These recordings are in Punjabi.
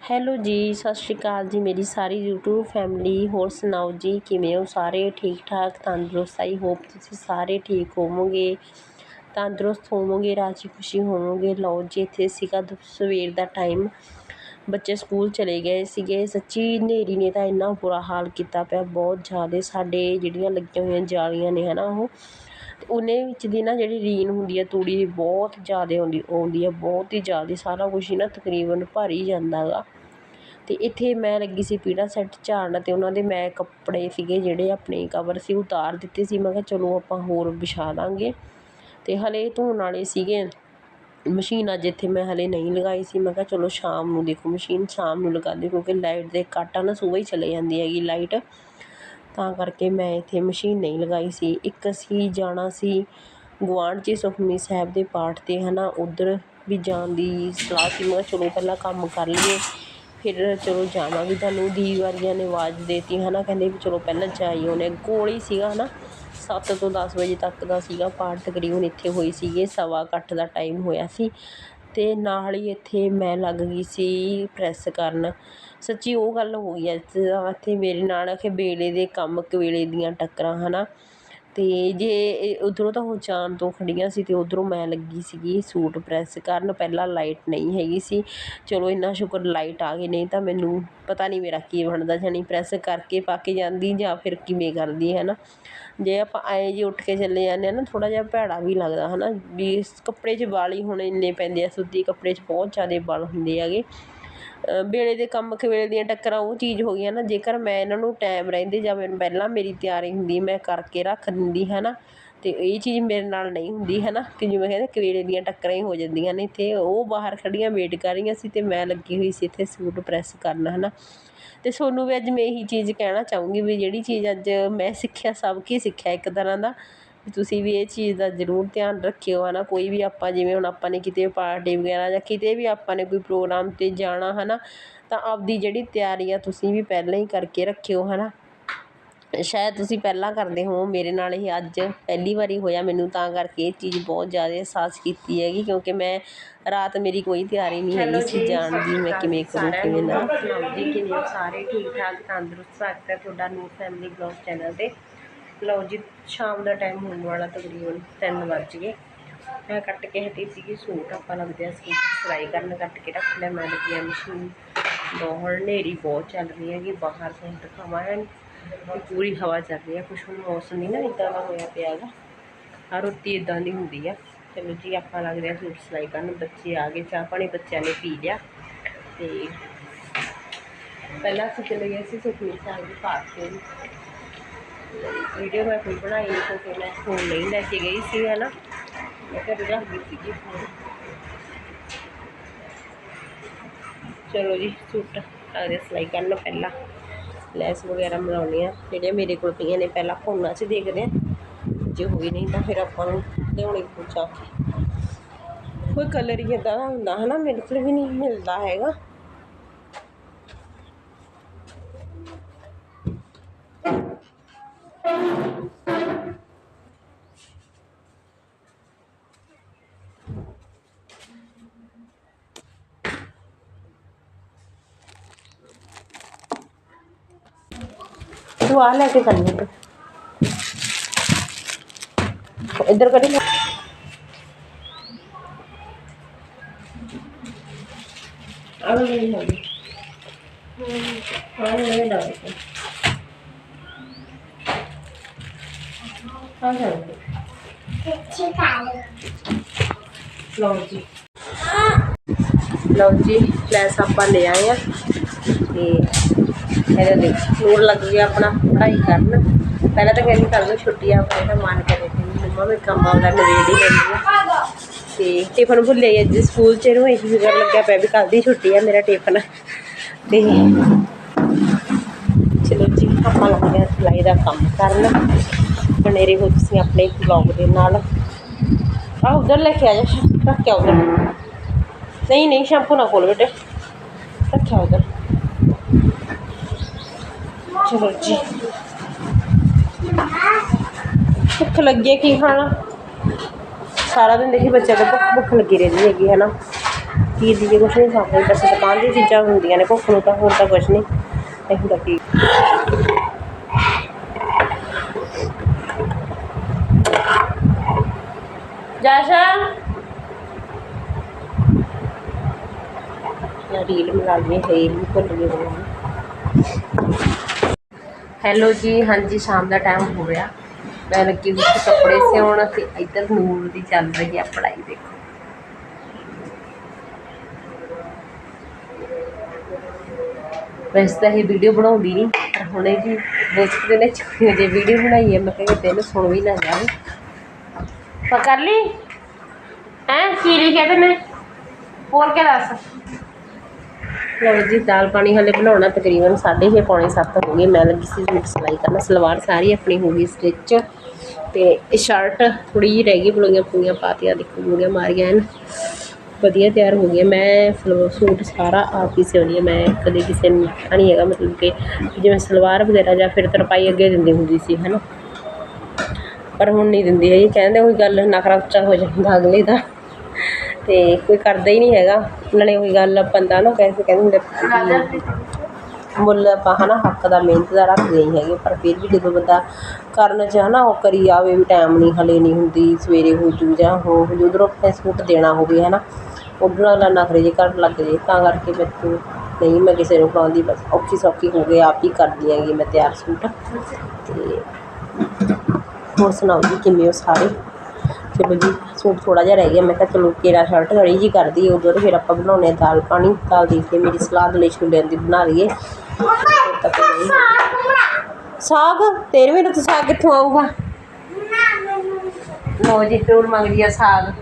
ਹੈਲੋ ਜੀ, ਸਤਿ ਸ਼੍ਰੀ ਅਕਾਲ ਜੀ ਮੇਰੀ ਸਾਰੀ ਯੂਟਿਊਬ ਫੈਮਿਲੀ ਹੋਰ ਸੁਣਾਓ ਜੀ, ਕਿਵੇਂ ਹੋ ਸਾਰੇ? ਠੀਕ ਠਾਕ ਤੰਦਰੁਸਤ? ਆਈ ਹੋਪ ਤੁਸੀਂ ਸਾਰੇ ਠੀਕ ਹੋਵੋਗੇ। ਤੰਦਰੁਸਤ ਹੋਵੋਗੇ, ਰਾਜੀ ਖੁਸ਼ੀ ਹੋਵੋਗੇ। ਲਓ ਜੀ, ਇੱਥੇ ਸੀਗਾ ਦੁ, ਸਵੇਰ ਦਾ ਟਾਈਮ ਬੱਚੇ ਸਕੂਲ ਚਲੇ ਗਏ ਸੀਗੇ। ਸੱਚੀ ਹਨੇਰੀ ਨੇ ਤਾਂ ਇੰਨਾ ਬੁਰਾ ਹਾਲ ਕੀਤਾ ਪਿਆ। ਬਹੁਤ ਜ਼ਿਆਦਾ ਸਾਡੇ ਜਿਹੜੀਆਂ ਲੱਗੀਆਂ ਹੋਈਆਂ ਜਾਲੀਆਂ ਨੇ, ਹਨਾ ਉਹ। ਅਤੇ ਉਹਨੇ ਵਿੱਚ ਦੀ ਨਾ ਜਿਹੜੀ ਰੀਨ ਹੁੰਦੀ ਹੈ ਤੂੜੀ ਦੀ ਬਹੁਤ ਜ਼ਿਆਦਾ ਆਉਂਦੀ ਆਉਂਦੀ ਹੈ ਬਹੁਤ ਹੀ ਜ਼ਿਆਦਾ, ਸਾਰਾ ਕੁਛ ਹੀ ਨਾ ਤਕਰੀਬਨ ਭਰ ਹੀ ਜਾਂਦਾ ਗਾ। ਅਤੇ ਇੱਥੇ ਮੈਂ ਲੱਗੀ ਸੀ ਪੀੜਾ ਸੈੱਟ ਝਾੜਨ ਅਤੇ ਉਹਨਾਂ ਦੇ ਮੈਂ ਕੱਪੜੇ ਸੀਗੇ ਜਿਹੜੇ ਆਪਣੇ ਕਵਰ ਸੀ, ਉਤਾਰ ਦਿੱਤੇ ਸੀ। ਮੈਂ ਕਿਹਾ ਚਲੋ ਆਪਾਂ ਹੋਰ ਵਿਛਾ ਦਾਂਗੇ। ਅਤੇ ਹਲੇ ਧੋਣ ਵਾਲੇ ਸੀਗੇ। ਮਸ਼ੀਨ ਅੱਜ ਇੱਥੇ ਮੈਂ ਹਲੇ ਨਹੀਂ ਲਗਾਈ ਸੀ। ਮੈਂ ਕਿਹਾ ਚਲੋ ਸ਼ਾਮ ਨੂੰ ਦੇਖੋ, ਮਸ਼ੀਨ ਸ਼ਾਮ ਨੂੰ ਲਗਾ ਦਿਓ ਕਿਉਂਕਿ ਲਾਈਟ ਦੇ ਕੱਟ ਆ ਨਾ ਸੁਬਹ ਹੀ ਚਲੇ ਜਾਂਦੀ ਹੈਗੀ ਲਾਈਟ। ਤਾਂ ਕਰਕੇ ਮੈਂ ਇੱਥੇ ਮਸ਼ੀਨ ਨਹੀਂ ਲਗਾਈ ਸੀ। ਇੱਕ ਅਸੀਂ ਜਾਣਾ ਸੀ ਗੁਆਂਢ 'ਚ ਸੁਖਮਨੀ ਸਾਹਿਬ ਦੇ ਪਾਠ 'ਤੇ ਹੈ ਨਾ ਉੱਧਰ ਵੀ ਜਾਣ ਦੀ ਸਲਾਹ ਸੀ। ਮੈਂ ਕਿਹਾ ਚਲੋ ਪਹਿਲਾਂ ਕੰਮ ਕਰ ਲਈਏ, ਫਿਰ ਚਲੋ ਜਾਵਾਂਗੇ। ਤੁਹਾਨੂੰ ਦੀ ਵਾਰੀਆਂ ਨੇ ਆਵਾਜ਼ ਦੇਤੀ ਹੈ ਨਾ ਕਹਿੰਦੇ ਵੀ ਚਲੋ ਪਹਿਲਾਂ ਜਾਈ ਉਹਨੇ ਕੋਲ ਹੀ ਸੀਗਾ ਹੈ ਨਾ ਸੱਤ ਤੋਂ ਦਸ ਵਜੇ ਤੱਕ ਦਾ ਸੀਗਾ ਪਾਠ। ਤਕਰੀਬਨ ਇੱਥੇ ਹੋਈ ਸੀਗੇ। ਸਵਾ ਕੁ ਅੱਠ ਦਾ ਟਾਈਮ ਹੋਇਆ ਸੀ। ਤੇ ਨਾਲ ਹੀ ਇੱਥੇ ਮੈਂ ਲੱਗ ਗਈ ਸੀ ਪ੍ਰੈੱਸ ਕਰਨ। ਸੱਚੀ ਉਹ ਗੱਲ ਹੋ ਗਈ ਅੱਜ ਇੱਥੇ ਮੇਰੇ ਨਾਲ ਕਿ ਵੇਲੇ ਦੇ ਕੰਮ ਵੇਲੇ ਦੀਆਂ ਟੱਕਰਾਂ ਹੈ ਨਾ ਅਤੇ ਜੇ ਉੱਧਰੋਂ ਤਾਂ ਉਹ ਜਾਣ ਤੋਂ ਖੜ੍ਹੀਆਂ ਸੀ ਤੇ ਉੱਧਰੋਂ ਮੈਂ ਲੱਗੀ ਸੀਗੀ ਸੂਟ ਪ੍ਰੈੱਸ ਕਰਨ, ਪਹਿਲਾਂ ਲਾਈਟ ਨਹੀਂ ਹੈਗੀ ਸੀ। ਚਲੋ ਇੰਨਾ ਸ਼ੁਕਰ ਲਾਈਟ ਆ ਗਈ ਨਹੀਂ ਤਾਂ ਮੈਨੂੰ ਪਤਾ ਨਹੀਂ ਮੇਰਾ ਕੀ ਬਣਦਾ, ਜਾਣੀ ਪ੍ਰੈੱਸ ਕਰਕੇ ਪਾ ਕੇ ਜਾਂਦੀ ਜਾਂ ਫਿਰ ਕਿਵੇਂ ਕਰਦੀ ਹੈ ਨਾ ਜੇ ਆਪਾਂ ਐਂ ਜੇ ਉੱਠ ਕੇ ਚੱਲੇ ਜਾਂਦੇ ਹਾਂ ਨਾ, ਥੋੜ੍ਹਾ ਜਿਹਾ ਭੈੜਾ ਵੀ ਲੱਗਦਾ ਹੈ ਨਾ ਵੀ ਇਸ ਕੱਪੜੇ 'ਚ ਵਾਲ ਹੀ ਹੁਣ ਇੰਨੇ ਪੈਂਦੇ ਆ, ਸੂਤੀ ਕੱਪੜੇ 'ਚ ਬਹੁਤ ਜ਼ਿਆਦਾ ਵਾਲ ਹੁੰਦੇ ਹੈਗੇ। ਵੇਲੇ ਦੇ ਕੰਮ ਕਵੇਲੇ ਦੀਆਂ ਟੱਕਰਾਂ ਉਹ ਚੀਜ਼ ਹੋ ਗਈਆਂ ਨਾ, ਜੇਕਰ ਮੈਂ ਇਹਨਾਂ ਨੂੰ ਟਾਈਮ ਰਹਿੰਦੇ ਜਾਂ ਮੈਨੂੰ ਪਹਿਲਾਂ ਮੇਰੀ ਤਿਆਰੀ ਹੁੰਦੀ, ਮੈਂ ਕਰਕੇ ਰੱਖ ਦਿੰਦੀ ਹੈ ਨਾ ਅਤੇ ਇਹ ਚੀਜ਼ ਮੇਰੇ ਨਾਲ ਨਹੀਂ ਹੁੰਦੀ ਹੈ ਨਾ ਕਿ ਜਿਵੇਂ ਕਹਿੰਦੇ ਕਵੇਲੇ ਦੀਆਂ ਟੱਕਰਾਂ ਹੀ ਹੋ ਜਾਂਦੀਆਂ ਨੇ, ਇੱਥੇ ਉਹ ਬਾਹਰ ਖੜ੍ਹੀਆਂ ਵੇਟ ਕਰ ਰਹੀਆਂ ਸੀ ਅਤੇ ਮੈਂ ਲੱਗੀ ਹੋਈ ਸੀ ਇੱਥੇ ਸੂਟ ਪ੍ਰੈੱਸ ਕਰਨ ਹੈ ਨਾ ਅਤੇ ਤੁਹਾਨੂੰ ਵੀ ਅੱਜ ਮੈਂ ਇਹੀ ਚੀਜ਼ ਕਹਿਣਾ ਚਾਹੂੰਗੀ ਵੀ ਜਿਹੜੀ ਚੀਜ਼ ਅੱਜ ਮੈਂ ਸਿੱਖਿਆ, ਸਭ ਕੀ ਸਿੱਖਿਆ ਇੱਕ ਤਰ੍ਹਾਂ ਦਾ ਤੁਸੀਂ ਵੀ ਇਹ ਚੀਜ਼ ਦਾ ਜ਼ਰੂਰ ਧਿਆਨ ਰੱਖਿਓ ਹੈ ਨਾ ਕੋਈ ਵੀ ਆਪਾਂ ਜਿਵੇਂ ਹੁਣ ਆਪਾਂ ਨੇ ਕਿਤੇ ਪਾਰਟੀ ਵਗੈਰਾ ਜਾਂ ਕਿਤੇ ਵੀ ਆਪਾਂ ਨੇ ਕੋਈ ਪ੍ਰੋਗਰਾਮ 'ਤੇ ਜਾਣਾ ਹੈ ਨਾ ਤਾਂ ਆਪਦੀ ਜਿਹੜੀ ਤਿਆਰੀ ਆ ਤੁਸੀਂ ਵੀ ਪਹਿਲਾਂ ਹੀ ਕਰਕੇ ਰੱਖਿਓ ਹੈ ਨਾ ਸ਼ਾਇਦ ਤੁਸੀਂ ਪਹਿਲਾਂ ਕਰਦੇ ਹੋ ਮੇਰੇ ਨਾਲ ਇਹ ਅੱਜ ਪਹਿਲੀ ਵਾਰੀ ਹੋਇਆ ਮੈਨੂੰ ਤਾਂ ਕਰਕੇ ਇਹ ਚੀਜ਼ ਬਹੁਤ ਜ਼ਿਆਦਾ ਅਹਿਸਾਸ ਕੀਤੀ ਹੈਗੀ ਕਿਉਂਕਿ ਮੈਂ ਰਾਤ ਮੇਰੀ ਕੋਈ ਤਿਆਰੀ ਨਹੀਂ ਹੈਗੀ ਸੀ ਜਾਣ ਦੀ ਮੈਂ ਕਿਵੇਂ ਕਰੂੰ ਕਿਵੇਂ ਨਾ। ਸੁਣਾਓ ਜੀ ਕਿਵੇਂ ਹੋ? ਸਾਰੇ ਠੀਕ ਠਾਕ ਤੰਦਰੁਸਤ ਹੈ ਤੁਹਾਡਾ ਨੂਰ ਫੈਮਿਲੀ ਬਲੌਗ ਚੈਨਲ ਤੇ। ਲਓ ਜੀ, ਸ਼ਾਮ ਦਾ ਟਾਈਮ ਹੋਣ ਵਾਲਾ ਤਕਰੀਬਨ 3 ਵੱਜ ਗਏ। ਮੈਂ ਕੱਟ ਕੇ ਹਟੀ ਸੀਗੀ ਸੂਟ, ਆਪਾਂ ਲੱਗਦੇ ਆ ਸੂਟ ਸਿਲਾਈ ਕਰਨ ਕੱਟ ਕੇ ਰੱਖ ਲਿਆ। ਮੈਂ ਲੱਗੀ ਆ ਮਸ਼ੀਨ। ਬਹੁਤ ਹਨੇਰੀ ਬਹੁਤ ਚੱਲ ਰਹੀ ਹੈਗੀ, ਬਾਹਰ ਤੋਂ ਦਿਖਾਵਾਂ ਹੈ ਪੂਰੀ ਹਵਾ ਚੱਲ ਰਹੀ ਹੈ, ਕੁਛ ਹੁਣ ਮੌਸਮ ਨਹੀਂ ਨਾ ਇਦਾਂ ਦਾ ਹੋਇਆ ਪਿਆ ਗਾ ਹਰ ਰੋਟੀ ਇਦਾਂ ਦੀ ਹੁੰਦੀ ਆ। ਚਲੋ ਜੀ, ਆਪਾਂ ਲੱਗਦੇ ਆ ਸੂਟ ਸਿਲਾਈ ਕਰਨ। ਬੱਚੇ ਆ ਗਏ, ਚਾਹ ਪਾਣੀ ਬੱਚਿਆਂ ਨੇ ਪੀ ਲਿਆ। ਤੇ ਪਹਿਲਾਂ ਅਸੀਂ ਚਲੇ ਗਏ ਸੀ ਸੁਖਮਨੀ ਸਾਹਿਬ ਦੇ ਪਾਠ ਤੇ। ਵੀਡੀਓ ਮੈਂ ਕੋਈ ਬਣਾਈ ਨਹੀਂ ਕਿਉਂਕਿ ਮੈਂ ਫੋਨ ਨਹੀਂ ਲੈ ਕੇ ਗਈ ਸੀ ਹੈ ਨਾ ਮੈਂ ਘਰ ਰੱਖ ਗਈ ਸੀਗੀ ਫੋਨ ਚਲੋ ਜੀ, ਸੂਟ ਲੱਗਦੇ ਸਿਲਾਈ ਕਰਨ ਪਹਿਲਾਂ। ਲੈਸ ਵਗੈਰਾ ਬਣਾਉਣੀ ਆ। ਜਿਹੜੀਆਂ ਮੇਰੇ ਕੋਲ ਪਈਆਂ ਨੇ, ਪਹਿਲਾਂ ਫੋਨਾਂ 'ਚ ਦੇਖਦੇ ਆ। ਜੇ ਹੋਈ ਨਹੀਂ ਤਾਂ ਫਿਰ ਆਪਾਂ ਨੂੰ ਲਿਆਉਣੀ ਪੁੱਛਾ ਕੇ ਕੋਈ ਕਲਰ ਹੀ ਇਦਾਂ ਦਾ ਹੁੰਦਾ ਹੈ ਨਾ ਮੇਰੇ ਕੋਲ ਵੀ ਨਹੀਂ ਮਿਲਦਾ ਹੈਗਾ। ਤੂੰ ਆ ਲੈ ਕੇ ਕਰਨੀ ਇੱਧਰ ਕਰੀ ਆਹ ਨਹੀਂ ਹੋਈ ਹਾਂ ਨਹੀਂ ਲਾ। ਦੇ ਹਾਂ ਹਾਂ ਲਓ ਜੀ। ਲਓ ਜੀ, ਲੈਸ ਆਪਾਂ ਲੈ ਆਏ ਆ। ਤੇ ਇਹਦੇ ਦੇ ਨੂਰ ਲੱਗ ਗਿਆ ਆਪਣਾ, ਪੜ੍ਹਾਈ ਕਰਨ। ਪਹਿਲਾਂ ਤਾਂ ਕਹਿੰਦੀ ਕਰ ਛੁੱਟੀ ਆ ਪਰ ਇਹਦਾ ਮਨ ਕਰੇ ਤੇ ਮੰਮਾ ਮੈਂ ਕੰਮ ਆਉਂਦਾ ਨਵੇੜ ਹੀ ਲੈਂਦੀ ਆ। ਤੇ ਟਿਫਨ ਭੁੱਲੇ ਅੱਜ, ਸਕੂਲ ਚ ਇਹਨੂੰ ਇਹੀ ਫਿਕਰ ਲੱਗਿਆ ਪਿਆ ਵੀ ਕੱਲ ਦੀ ਛੁੱਟੀ ਆ, ਮੇਰਾ ਟਿਫਨ ਤੇ ਚਲੋ ਜੀ, ਆਪਾਂ ਲੱਗਦੇ ਹਾਂ ਸਿਲਾਈ ਦਾ ਕੰਮ ਕਰਨ। ਬਣੇ ਰਹੋ ਤੁਸੀਂ ਆਪਣੇ ਬਲੌਗ ਦੇ ਨਾਲ। ਆ ਉਧਰ ਲੈ ਕੇ ਆ ਜਾ, ਰੱਖਿਆ ਉਧਰ। ਨਹੀਂ ਨਹੀਂ, ਸ਼ੈਂਪੂ ਨਾ ਖੋਲ ਬੇਟੇ। ਰੱਖਿਆ ਉਧਰ। ਚਲੋ ਜੀ ਭੁੱਖ ਲੱਗੀ ਹੈ ਕੀ ਖਾਣਾ ਸਾਰਾ ਦਿਨ ਦੇਖੀ ਬੱਚਿਆਂ ਨੂੰ ਭੁੱਖ ਭੁੱਖ ਲੱਗੀ ਰਹਿੰਦੀ ਹੈਗੀ ਹੈ ਨਾ ਪੀਰ ਦੀ ਜੇ ਕੁਛ ਨਹੀਂ ਖਾਂਦੇ ਬਸ ਦੁਕਾਨ ਦੀਆਂ ਚੀਜ਼ਾਂ ਹੁੰਦੀਆਂ ਨੇ ਭੁੱਖ ਨੂੰ ਤਾਂ ਹੋਰ ਤਾਂ ਕੁਛ ਨਹੀਂ ਇਹ ਹੁੰਦਾ ਕੀ ਜਾਸ਼ਾ ਯਾ ਰੀਲ ਬਣਾ ਲਈ ਹੈ ਰੀਲ ਭੁੱਲ ਗਈ ਬਣਾਉਣੀ ਹੈਲੋ ਜੀ, ਹਾਂਜੀ, ਸ਼ਾਮ ਦਾ ਟਾਈਮ ਹੋ ਗਿਆ। ਮੈਂ ਲੱਗੀ ਹੋਈ ਕੱਪੜੇ ਸਿਉਣ, ਤੇ ਇੱਧਰ ਨੂਰ ਦੀ ਚੱਲ ਰਹੀ ਹੈ ਪੜ੍ਹਾਈ ਦੇਖੋ। ਵੈਸੇ ਤਾਂ ਇਹ ਵੀਡੀਓ ਬਣਾਉਂਦੀ ਨਹੀਂ ਪਰ ਹੁਣ ਜੀ ਦੋਸਤ ਨੇ ਚੋਰੀ ਜੇ ਵੀਡੀਓ ਬਣਾਈ ਹੈ ਮੈਂ ਕਿਹਾ ਤੈਨੂੰ ਸੁਣ ਵੀ ਨਾ ਜਾਵੇ। ਪਾ ਕਰ ਲਈ? ਹੈਂ, ਕੀ ਲਿਖਿਆ ਤੈਨੇ? ਹੋਰ ਕੀ ਦੱਸ। ਲਓ ਜੀ, ਦਾਲ ਪਾਣੀ ਹਲੇ ਬਣਾਉਣਾ ਤਕਰੀਬਨ 6:30 ਪੌਣੇ 7 ਹੋ ਗਏ। ਮੈਂ ਲੱਗੀ ਸੀ ਸੂਟ ਸਿਲਾਈ ਕਰਨਾ। ਸਲਵਾਰ ਸਾਰੀ ਆਪਣੀ ਹੋ ਗਈ ਸਟਿਚ ਤੇ ਇਹ ਸ਼ਰਟ ਥੋੜੀ ਜਿਹੀ ਰਹਿ ਗਈ ਬਲੋਈਆਂ ਪੂਈਆਂ ਪਾਤੀਆਂ ਦੇਖੋ ਮੂਰੀਆਂ ਮਾਰੀਆਂ ਹਨ। ਵਧੀਆ ਤਿਆਰ ਹੋ ਗਈਆਂ। ਮੈਂ ਸਲਵਾ ਸੂਟ ਸਾਰਾ ਆਪ ਹੀ ਸਿਉਣੀ ਹੈ ਮੈਂ ਕਦੇ ਕਿਸੇ ਨੂੰ ਦਿੱਤਾ ਨਹੀਂ ਹੈਗਾ, ਮਤਲਬ ਕਿ ਜਿਵੇਂ ਸਲਵਾਰ ਵਗੈਰਾ ਜਾਂ ਫਿਰ ਤਰਪਾਈ ਅੱਗੇ ਦਿੰਦੀ ਹੁੰਦੀ ਸੀ ਹੈ ਨਾ ਪਰ ਹੁਣ ਨਹੀਂ ਦਿੰਦੀ ਹੈ ਹੈਗੀ। ਕਹਿੰਦੇ ਕੋਈ ਗੱਲ, ਨਖਰਾ ਉੱਚਾ ਹੋ ਜਾਂਦਾ ਅਗਲੇ ਦਾ। ਤੇ ਕੋਈ ਕਰਦਾ ਹੀ ਨਹੀਂ ਹੈਗਾ। ਨਾਲੇ ਉਹੀ ਗੱਲ ਬੰਦਾ ਨਾ ਕਹਿੰਦੇ ਕਹਿੰਦੇ ਹੁੰਦੇ ਮੁੱਲ ਆਪਾਂ ਹਨਾ ਹੱਕ ਦਾ ਮਿਹਨਤ ਦਾ ਰੱਖਦੇ ਨਹੀਂ ਹੈਗੇ। ਪਰ ਫਿਰ ਵੀ ਜਦੋਂ ਬੰਦਾ ਕਰਨ 'ਚ ਹਨਾ ਉਹ ਕਰੀ ਆਵੇ ਵੀ ਟਾਈਮ ਨਹੀਂ ਹਲੇ ਨਹੀਂ ਹੁੰਦੀ ਸਵੇਰੇ ਹੋ ਜੂ ਜਾਂ ਹੋ ਜੂ ਉਧਰੋਂ ਆਪਣੇ ਸੂਟ ਦੇਣਾ ਹੋਵੇ ਹਨਾ। ਉਧਰੋਂ ਅਗਲਾ ਨਖਰੇ ਜੇ ਕਰਨ ਲੱਗ ਜੇ ਤਾਂ ਕਰਕੇ ਮੈਨੂੰ ਨਹੀਂ ਮੈਂ ਕਿਸੇ ਨੂੰ ਫੜਾਉਂਦੀ ਬਸ ਔਖੀ ਸੌਖੀ ਹੋ ਗਈ ਆਪ ਹੀ ਕਰਦੀ ਹੈਗੀ ਮੈਂ ਤਿਆਰ ਸੂਟ। ਤੇ ਹੋਰ ਸੁਣਾਓ ਜੀ ਕਿਵੇਂ ਹੋ ਸਾਰੇ? ਚਲੋ ਜੀ ਸੂਟ ਥੋੜਾ ਜਿਹਾ ਰਹਿ ਗਿਆ ਮੈਂ ਕਿਹਾ ਚਲੋ ਕੇਰਾ ਸ਼ਰਟ ਥੋੜੀ ਜੀ ਕਰਦੀ ਉਦੋਂ ਫਿਰ ਆਪਾਂ ਬਣਾਉਣੇ ਆ ਦਾਲ ਪਾਣੀ ਦਾਲ ਦੇਖ ਕੇ ਮੇਰੀ ਸਲਾਦ ਲਈ ਛੋਲਿਆਂ ਦੀ ਬਣਾ ਲਈਏ। ਸਾਗ? ਤੇਰੇ ਮੈਨੂੰ ਤਾਂ ਸਾਗ ਕਿੱਥੋਂ ਆਊਗਾ? ਲੋ ਜੀ ਜ਼ਰੂਰ ਮੰਗਦੀ ਆ ਸਾਗ।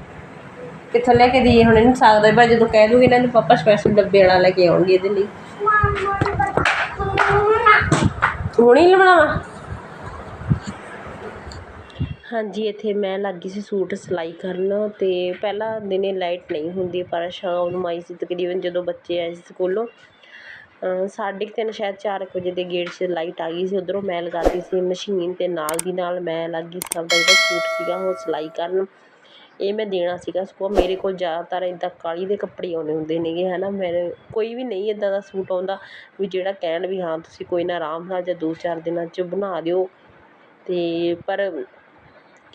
ਕਿੱਥੋਂ ਲੈ ਕੇ ਦਈਏ ਹੁਣ ਇਹਨੂੰ? ਸਾਗ ਦਾ ਭਾਈ ਜਦੋਂ ਕਹਿ ਦੂਗੀ ਇਹਨਾਂ ਨੂੰ ਪਾਪਾ ਸਪੈਸ਼ਲ ਡੱਬੇ ਵਾਲਾ ਲੈ ਕੇ ਆਉਣਗੇ ਇਹਦੇ ਲਈ। ਹੁਣੀ ਲਵਣਾਵਾ ਹਾਂਜੀ, ਇੱਥੇ ਮੈਂ ਲੱਗ ਗਈ ਸੀ ਸੂਟ ਸਿਲਾਈ ਕਰਨ ਅਤੇ ਪਹਿਲਾਂ ਦਿਨੇ ਲਾਈਟ ਨਹੀਂ ਹੁੰਦੀ, ਪਰ ਸ਼ਾਮ ਨੂੰ ਆਈ ਸੀ ਤਕਰੀਬਨ ਜਦੋਂ ਬੱਚੇ ਆਏ ਸੀ ਸਕੂਲੋਂ। ਸਾਢੇ ਕੁ ਤਿੰਨ, ਸ਼ਾਇਦ ਚਾਰ ਕੁ ਵਜੇ ਦੇ ਗੇਟ 'ਚ ਲਾਈਟ ਆ ਗਈ ਸੀ, ਉੱਧਰੋਂ ਮੈਂ ਲਗਾਤੀ ਸੀ ਮਸ਼ੀਨ ਅਤੇ ਨਾਲ ਦੀ ਨਾਲ ਮੈਂ ਲੱਗ ਗਈ ਸੀ ਆਪਦਾ ਜਿਹੜਾ ਸੂਟ ਸੀਗਾ ਉਹ ਸਿਲਾਈ ਕਰਨ। ਇਹ ਮੈਂ ਦੇਣਾ ਸੀਗਾ ਸਗੋਂ ਮੇਰੇ ਕੋਲ ਜ਼ਿਆਦਾਤਰ ਇੱਦਾਂ ਕਾਹਲੀ ਦੇ ਕੱਪੜੇ ਆਉਂਦੇ ਹੁੰਦੇ ਨੇਗੇ ਹੈ ਨਾ ਮੇਰੇ ਕੋਈ ਵੀ ਨਹੀਂ ਇੱਦਾਂ ਦਾ ਸੂਟ ਆਉਂਦਾ ਵੀ ਜਿਹੜਾ ਕਹਿਣ ਵੀ ਹਾਂ, ਤੁਸੀਂ ਕੋਈ ਨਾ ਆਰਾਮ ਨਾਲ ਜਾਂ ਦੋ ਚਾਰ ਦਿਨਾਂ 'ਚ ਬਣਾ ਦਿਓ। ਅਤੇ ਪਰ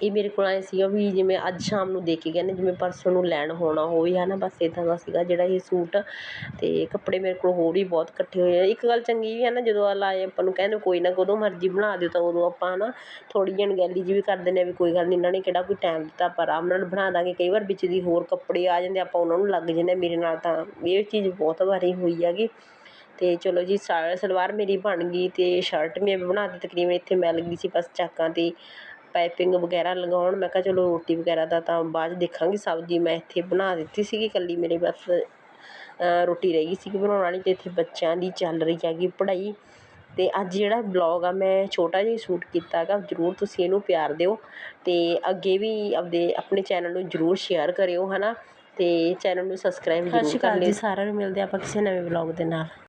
ਇਹ ਮੇਰੇ ਕੋਲ ਆਏ ਸੀਗਾ ਵੀ ਜਿਵੇਂ ਅੱਜ ਸ਼ਾਮ ਨੂੰ ਦੇ ਕੇ ਗਏ ਨੇ, ਜਿਵੇਂ ਪਰਸੋਂ ਨੂੰ ਲੈਣ ਹੋਣਾ ਹੋਵੇ, ਹੈ ਨਾ, ਬਸ ਇੱਦਾਂ ਦਾ ਸੀਗਾ ਜਿਹੜਾ ਇਹ ਸੂਟ। ਅਤੇ ਕੱਪੜੇ ਮੇਰੇ ਕੋਲ ਹੋਰ ਵੀ ਬਹੁਤ ਇਕੱਠੇ ਹੋਏ ਆ। ਇੱਕ ਗੱਲ ਚੰਗੀ ਵੀ ਹੈ ਨਾ, ਜਦੋਂ ਆ ਲਾਏ ਆਪਾਂ ਨੂੰ ਕਹਿੰਦੇ ਕੋਈ ਨਾ, ਕਦੋਂ ਮਰਜ਼ੀ ਬਣਾ ਦਿਓ ਤਾਂ ਉਦੋਂ ਆਪਾਂ ਹੈ ਨਾ ਥੋੜ੍ਹੀ ਜਿਹੀ ਅਣਗਹਿਲੀ ਜਿਹੀ ਵੀ ਕਰ ਦਿੰਦੇ ਹਾਂ ਵੀ ਕੋਈ ਗੱਲ ਨਹੀਂ ਇਹਨਾਂ ਨੇ ਕਿਹੜਾ ਕੋਈ ਟਾਈਮ ਦਿੱਤਾ, ਆਪਾਂ ਆਰਾਮ ਨਾਲ ਬਣਾ ਦਾਂਗੇ। ਕਈ ਵਾਰ ਵਿੱਚ ਦੀ ਹੋਰ ਕੱਪੜੇ ਆ ਜਾਂਦੇ, ਆਪਾਂ ਉਹਨਾਂ ਨੂੰ ਲੱਗ ਜਾਂਦੇ ਆ। ਮੇਰੇ ਨਾਲ ਤਾਂ ਇਹ ਚੀਜ਼ ਬਹੁਤ ਵਾਰੀ ਹੋਈ ਹੈਗੀ। ਅਤੇ ਚਲੋ ਜੀ, ਸਾ, ਸਲਵਾਰ ਮੇਰੀ ਬਣ ਗਈ ਅਤੇ ਸ਼ਰਟ ਮੈਂ ਬਣਾ ਦਿੱਤੀ, ਤਕਰੀਬਨ ਇੱਥੇ ਮੈਂ ਲੱਗੀ ਸੀ ਬਸ ਚਾਕਾਂ ਤੇ। ਪਾਈਪਿੰਗ ਵਗੈਰਾ ਲਗਾਉਣ ਮੈਂ ਕਿਹਾ ਚਲੋ ਰੋਟੀ ਵਗੈਰਾ ਦਾ ਤਾਂ ਬਾਅਦ 'ਚ ਦੇਖਾਂਗੀ ਸਬਜ਼ੀ ਮੈਂ ਇੱਥੇ ਬਣਾ ਦਿੱਤੀ ਸੀਗੀ ਇਕੱਲੀ ਮੇਰੇ ਬਸ ਰੋਟੀ ਰਹਿ ਗਈ ਸੀਗੀ ਬਣਾਉਣ ਵਾਲੀ ਤੇ ਇੱਥੇ ਬੱਚਿਆਂ ਦੀ ਚੱਲ ਰਹੀ ਹੈਗੀ ਪੜ੍ਹਾਈ। ਤੇ ਅੱਜ ਜਿਹੜਾ ਬਲੌਗ ਆ ਮੈਂ ਛੋਟਾ ਜਿਹਾ ਹੀ ਸ਼ੂਟ ਕੀਤਾ ਹੈਗਾ ਜ਼ਰੂਰ ਤੁਸੀਂ ਇਹਨੂੰ ਪਿਆਰ ਦਿਓ ਤੇ ਅੱਗੇ ਵੀ ਆਪਦੇ ਆਪਣੇ ਚੈਨਲ ਨੂੰ ਜ਼ਰੂਰ ਸ਼ੇਅਰ ਕਰਿਓ ਹਨਾ? ਤੇ ਚੈਨਲ ਨੂੰ ਸਬਸਕ੍ਰਾਈਬ ਜ਼ਰੂਰ ਕਰ ਲਿਓ। ਸਾਰਿਆਂ ਨੂੰ ਮਿਲਦੇ ਆਪਾਂ ਕਿਸੇ ਨਵੇਂ ਬਲੌਗ ਦੇ ਨਾਲ।